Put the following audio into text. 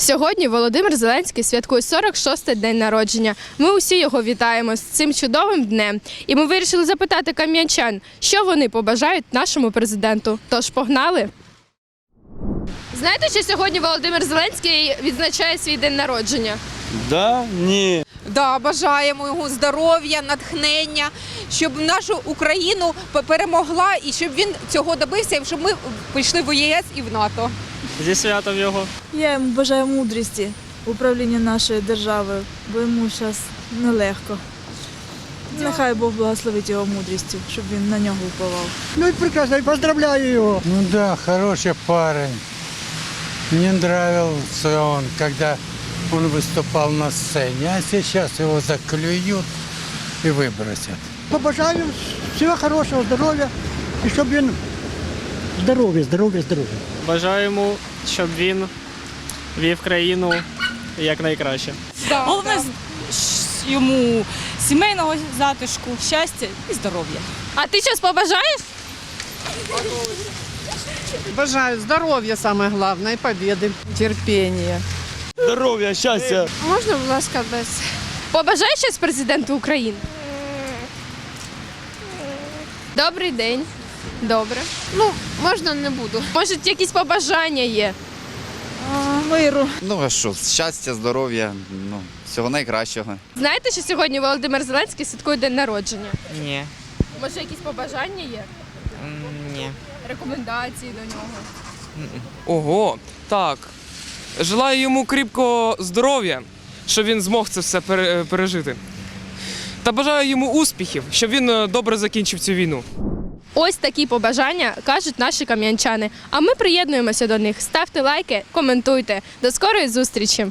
Сьогодні Володимир Зеленський святкує 46-й день народження. Ми усі його вітаємо з цим чудовим днем. І ми вирішили запитати кам'янчан, що вони побажають нашому президенту. Тож погнали. Знаєте, що сьогодні Володимир Зеленський відзначає свій день народження? Да? Ні. Да, бажаємо йому здоров'я, натхнення, щоб нашу Україну перемогла і щоб він цього добився, і щоб ми пішли в ЄС і в НАТО. Зі святом його. Я йому бажаю мудрості в управлінні нашою державою, бо йому зараз нелегко. Нехай Бог благословить його мудрістю, щоб він на нього впливав. Ну и прекрасно, и поздравляю его. Ну да, хороший парень. Мне нравился он, когда он выступал на сцене, а сейчас его заклюют и выбросят. Побажаю всего хорошего, здоровья, и чтобы він здоров'я, здоров'я, здоров'я. Бажаю йому, щоб він вів країну якнайкраще. Головне з- йому сімейного затишку, щастя і здоров'я. А ти щось побажаєш? Бажаю здоров'я саме головне і побіди. Терпіння. Здоров'я, щастя. Можна, будь ласка, без. Побажай щось президенту України. Добрий день. Добре. Ну, можна не буду. Може, якісь побажання є? Миру. Ну а що, щастя, здоров'я, ну, всього найкращого. Знаєте, що сьогодні Володимир Зеленський святкує день народження? Ні. Може, якісь побажання є? Ні. Рекомендації до нього? Ого, так. Желаю йому кріпкого здоров'я, щоб він змог це все пережити. Та бажаю йому успіхів, щоб він е, добре закінчив цю війну. Ось такі побажання кажуть наші кам'янчани. А ми приєднуємося до них. Ставте лайки, коментуйте. До скорої зустрічі!